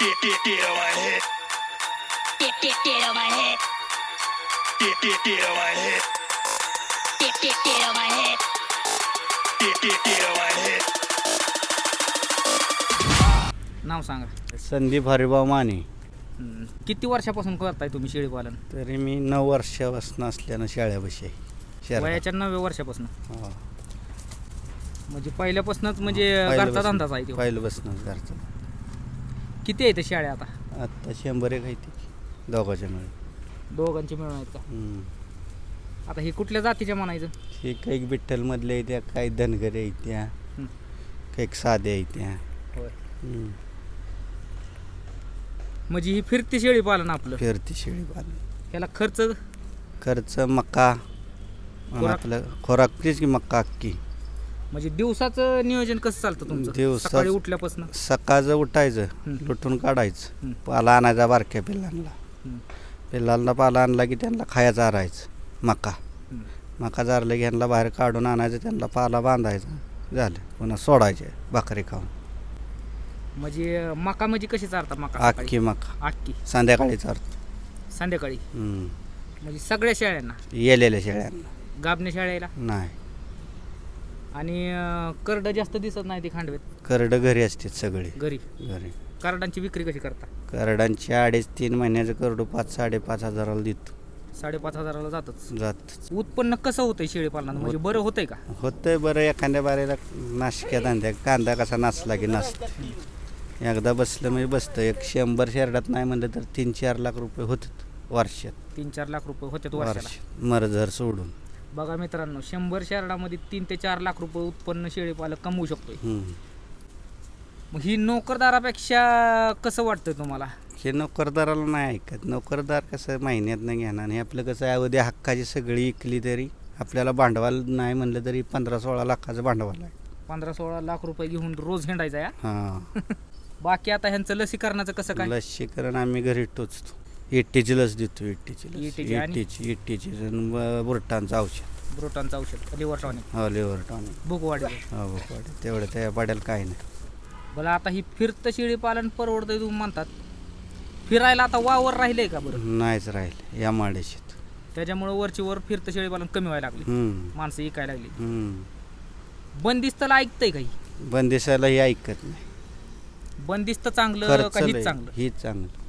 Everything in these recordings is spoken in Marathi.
Get, get, get on my head. Get, get, get on my head. Get, get, get on my head. Get, get, get on my head. Get, get, get on my head. नाव सांगा संदीप हरिभाऊ माने हम्म. किती वर्षापासून करताय तुम्ही शेळीपालन तरी मी नऊ वर्षापासून असल्यानं शाळेपाशी आहे शहरात. वयाच्या नवव्या वर्षापासून हो. म्हणजे पहिल्यापासूनच म्हणजे पहिल्यापासून- घरचा धंदाच आहे तो पहिल्यापासूनच घरचा किती आहे ते शाळा आता? आत्ता शंभर एक आहे ती. दोघाच्या मिळून. दोघांचे मिळून आहेत का? हम्म. आता हे कुठल्या जातीच्या म्हणायचं? हे काही विठ्ठलमधल्या आहेत त्या काही धनगरी आहेत त्या हम्म. काही साध्या आहेत त्या. होय. हम्म. म्हणजे ही फिरती शेळी पालन आपलं. फिरती शेळी पालन. ह्याला खर्च? खर्च आणि खुराक? आपलं खोराक तीच की मक्का अक्की म्हणजे दिवसाचं नियोजन कसं चालतं तुमचं? सकाळी उठल्यापासून? सकाळचं उठायचं हम्म. लुटून काढायचं. हम्म. पाला आणायचा बारक्या पिल्लांना. हम्म. पिल्लांना पाला आणला की त्यांना खायचा चारायचं मका. हम्म. मका चारलं की यांना बाहेर काढून आणायचं त्यांना पाला बांधायचा. झालं. पुन्हा सोडायचे भाकरी खाऊन. म्हणजे मका म्हणजे कशी चालतात मका सकाळी? अख्खी मका. अख्खी. संध्याकाळी चारतो संध्याकाळी? हम्म. म्हणजे सगळ्या शेळ्यांना? येलेल्या शेळ्यांना. गाबण्या शेळ्याला? नाही. आणि करड जास्त दिसत नाही ती खांडवेत. करडं घरी असते सगळे. घरी? घरी. करडांची विक्री कशी करता? करडांची अडीच तीन महिन्याचं करडू पाच साडेपाच हजाराला देतो. साडेपाच हजाराला जातच. जात उत्पन्न कसं होतंय शेळी पालनात म्हणजे बरं होतंय का? होतंय बरं एखाद्या बारीला नाशक्या धांद्या कांदा कसा नाचला की नाचतं एकदा बसलं म्हणजे बसतं एक शंभर शेरडात नाही म्हणलं तर तीन चार लाख रुपये होतात वर्षात. तीन चार लाख रुपये होते वर्षाला. वर्षात. मरझर सोडून. बघा मित्रांनो शंभर शेरडामध्ये तीन ते चार लाख रुपये उत्पन्न शेळी पालक कमवू शकतोय. हम्म. मग ही नोकरदारापेक्षा कसं वाटतंय तुम्हाला? हे नोकरदाराला नाही ऐकत. नोकरदार कसं महिन्यात नाही घेणार आणि आपलं कसं आहे उद्या हक्काची सगळी इकली तरी आपल्याला भांडवल नाही म्हणलं तरी पंधरा सोळा लाखाचं भांडवल आहे. पंधरा सोळा लाख रुपये घेऊन रोज हिंडायचा या? हां. बाकी आता ह्यांचं लसीकरणाचं कसं काय? लसीकरण आम्ही घरी टोचतो. इट्टीची लस देतो इट्टीची लस आणि? इट्टीची इट्टीची आणि बुरटांचं औषध. ब्रोटांचं औषध लिव्हर टॉनिक? हो लिव्हर टॉनिक. भूक वाढेल. हो तेवढं त्या पाड्याला काही नाही. बरं आता ही फिरतं शेळी पालन परवडतंय तुम्ही म्हणतात. फिरायला आता वावर राहिलंय का बरं? नाहीच राहिलं या माडेशीत त्याच्यामुळे वरची वर फिरतं शेळी पालन कमी व्हायला लागली. हम्म, माणसं इकायला लागली. हम्म. बंदिस्तला ऐकतंय काही बंदिशालाही ऐकत नाही. बंदिस्त चांगलं खर्च का हीच लय. चांगलं? हीच चांगलं.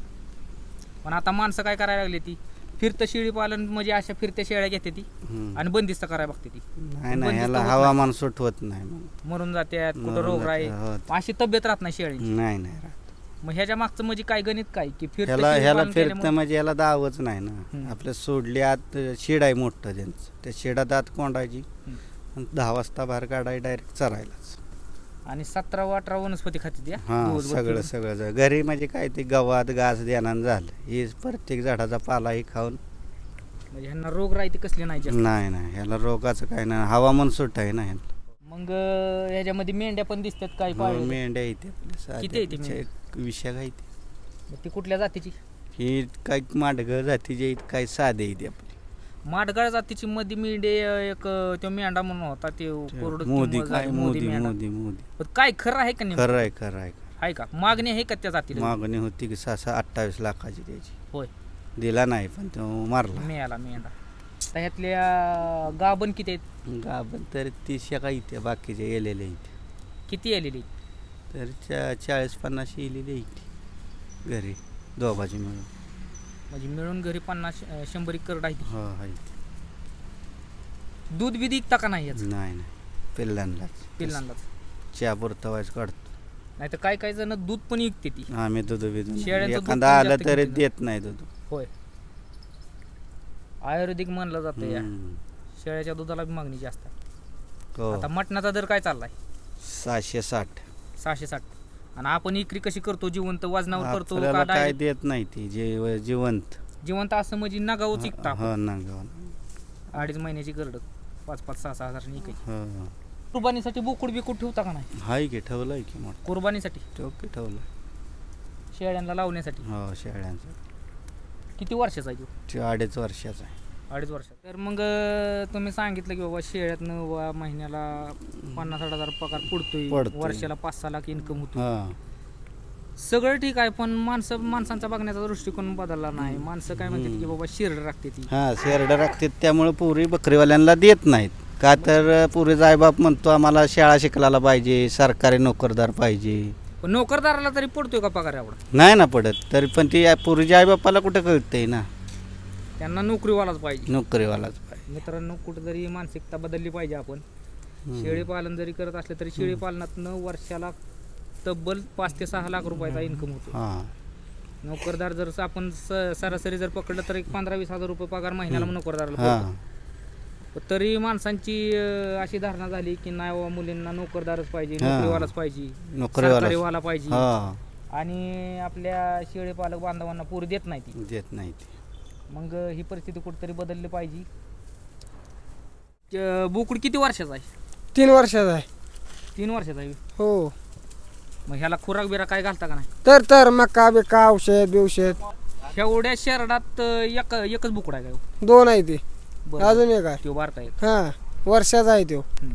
पण आता माणसं काय करायला लागली ती? फिरतं शेळी पालन म्हणजे अशा फिरत्या शेळ्या घेते ती हम्म. आणि बंदिस्त करायला बघते ती. नाही नाही बंदिस्त ह्याला होत हवामान सुटवत नाही मग. मरून जात्यात कुठं मरून रोग राही हो. अशी तब्येत राहत नाही शेळ्यांची नाही नाही राहत. मग ह्याच्या मागचं म्हणजे काय गणित काय? की फिरतं ह्याला शेळी ह्याला पालन फिरतं केल्यामुळे- म्हणजे याला दावच नाही ना. आपलं सोडली आत शेड आहे मोठं त्यांचं. त्या शेडात आत कोंडायची. हम्म. आणि दहा वाजता बाहेर काढाय डायरेक्ट चरायलाच. आणि सतरा अठरा वनस्पती खाते हा? हां दिवसभर सगळं. सगळं सगळं. घरी म्हणजे काय ते गवात घास देण्यानं झालं हे प्रत्येक झाडाचा पालाही खाऊन म्हणजे ह्यांना रोग राहते कसली नाही जास्त नाही नाही ह्याला रोगाचं काय नाही हवामान सुट आहे ना ह्याला मग अं, ह्याच्यामध्ये मेंढ्या पण दिसतात काही हो. मेंढ्या इथे आपल्या किती आहे ते साध्या मेंढ्या? विषय काय ते मग ती कुठल्या जातीची ही काही माडगं जातीचे आहेत काही साधे आहेत आपले माडगाळ जातीची मध्ये मेंढे एक तो मेंढा म्हणून होता ते कोरडं मोदी काय मोदी. मोदी मोदी. पण काय खरं आहे का नाही खरं आहे खरं आहे. आहे का? मागणी आहे का त्या जातीला? मागणी होती की सहा सहा अठ्ठावीस लाखाची त्याची होय. दिला नाही पण तो मारला. मिळाला मेंढा. तर ह्यातल्या गाभण किती आहेत? गाभण तर तीसशे काही इथे बाकीचे येलेले इथे. किती आलेली तर चा चाळीस पन्नास येलेले इथे घरी दोघाची मिळून. म्हणजे मिळून घरी पन्नास शंभर एक करड आहे. हो दूध बी विकता का नाही याचं? नाही नाही. पिल्लांनाच. पिल्लांनाच. चहा पुरतवायच काढतो. नाही तर काय काय जण दूध पण विकते ती. आम्ही दूध शेळ्यांचं दूध एखादा पण आलं जास्त तरी किमतीनं. देत नाही दूध. होय. आयुर्वेदिक म्हणलं जातं या. हम्म. शेळ्याच्या दुधाला बी मागणी जास्त आहे. हो. आता मटणाचा दर काय चाललाय? सहाशे साठ. सहाशे साठ. आणि आपण इकरी कशी करतो? जिवंत वजनावर करतो आपल्याला काय direct? देत नाही ती जे जिवंत. जिवंत असं म्हणजे नगावच विकता आपण. हो ना अडीच महिन्याची करड पाच पाच सहा सहा हजार इकायची हो. कुर्बानीसाठी बोकुड बिकुड ठेवता का नाही? हाय की ठेवलंय की मोठं. कुर्बानीसाठी? चौकी ठेवलं शेळ्यांना लावण्यासाठी? हो शेळ्यांचं. किती वर्षाचा आहे तो? ते अडीच वर्षाचा आहे. अडीच वर्षात. तर मग अं, तुम्ही सांगितलं की बाबा शेळ्यातनं वा महिन्याला पन्नास साठ हजार पगार पडतोय. पडतोय. वर्षाला पाच सहा लाख इन्कम होतो हा. सगळं ठीक आहे पण माणसं माणसांचा बघण्याचा दृष्टिकोन बदलला नाही. माणसं काय म्हणतात की बाबा शिरड राखते ती. हां शेरडं राखतात त्यामुळे पुरी बकरीवाल्यांना देत नाहीत. का तर पुरी जायबाप म्हणतो आम्हाला शाळा शिकलाला पाहिजे सरकारी नोकरदार पाहिजे. पण नोकरदाराला तरी पडतोय का पगार एवढा? नाही ना पडत. तरी पण ती पुरीच्या आईबापाला कुठं कळतंय ना? त्यांना नोकरीवालाच पाहिजे. नोकरीवालाच पाहिजे. मित्रांनो कुठेतरी मानसिकता बदलली पाहिजे आपण. शेळी पालन जरी करत असले तरी शेळी पालनातनं वर्षाला तब्बल पाच ते सहा लाख रुपयाचा इन्कम होतो. हां. नोकरदार जर आपण स- सरासरी जर पकडलं तर एक पंधरा वीस हजार रुपये पगार महिन्याला नोकरदाराला हां. पडतो. पण तरी माणसांची अं, अशी धारणा झाली की नाही बाबा मुलींना नोकरदारच पाहिजे हा. नोकरीवालाच पाहिजे नोकरीवाला सरकारीवाला पाहिजे. हां. आणि आपल्या शेळी पालक बांधवांना पूर देत नाही ती देत नाही ते मग ही परिस्थिती कुठेतरी बदलली पाहिजे. ज- बोकुड किती वर्षाचा आहे? तीन वर्षाचा आहे. तीन वर्षाचा आहे? हो. मग ह्याला खुराक बिरा काय घालता का नाही? तर तर मका बिका औषध बिवषध एवढ्या शहरात एक एकच बोकुड आहे काय दोन आहे ते. बरं अजून एक आहे. तो बारता एक. हा वर्षाचा आहे तो. हम्म.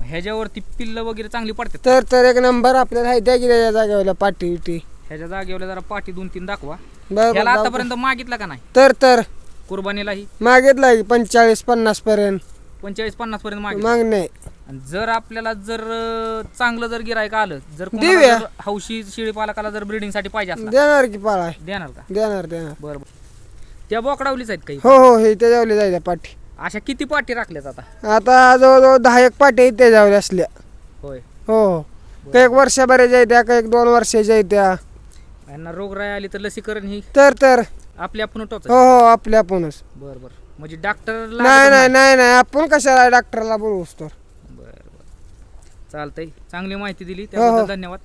मग ह्याच्यावरती पिल्ल वगैरे चांगली पडतात तर तर एक नंबर आपल्याला आहे की त्याच्या जागेवर पाठी बिटी ह्याच्या जागेवर जरा पाठी दोन तीन दाखवा. बरं बरं, आतापर्यंत मागितला का नाही. तर तर. कुर्बानीलाही? मागितलं पंचेचाळीस पन्नास पर्यंत. पंचेचाळीस पन्नास पर्यंत मागितलं. मागणे. आणि जर आपल्याला जर अं, चांगलं जर गिरायक आलं जर देऊया. जर हौशी शेळी पालकाला जर ब्रिडिंगसाठी पाहिजे असला. देणार की पाळा. देणार का? देणार देणार. बरं बरं. त्या बोकडावलीच आहेत काही? हो हो हे त्याच्यावले जायच्या पाठी. अशा किती पाठी राखल्यात आता? आता जवळजवळ दहा एक पाठी आहेत त्याच्यावर असल्या. होय. हो हो. काही एक वर्षभराच्या आहेत त्या काही एक दोन वर्षाच्या आहेत त्या. यांना रोगराई आली तर लसीकरण ही तर तर. आपली आपण टोच हो हो आपल्या आपणच बरं बरं. म्हणजे डॉक्टर नाही नाही नाही नाही. आपण कशाला डॉक्टरला बोलवूस तर? बरं बरं. चालतंय. चांगली माहिती दिली. हो, हो. त्याबद्दल धन्यवाद.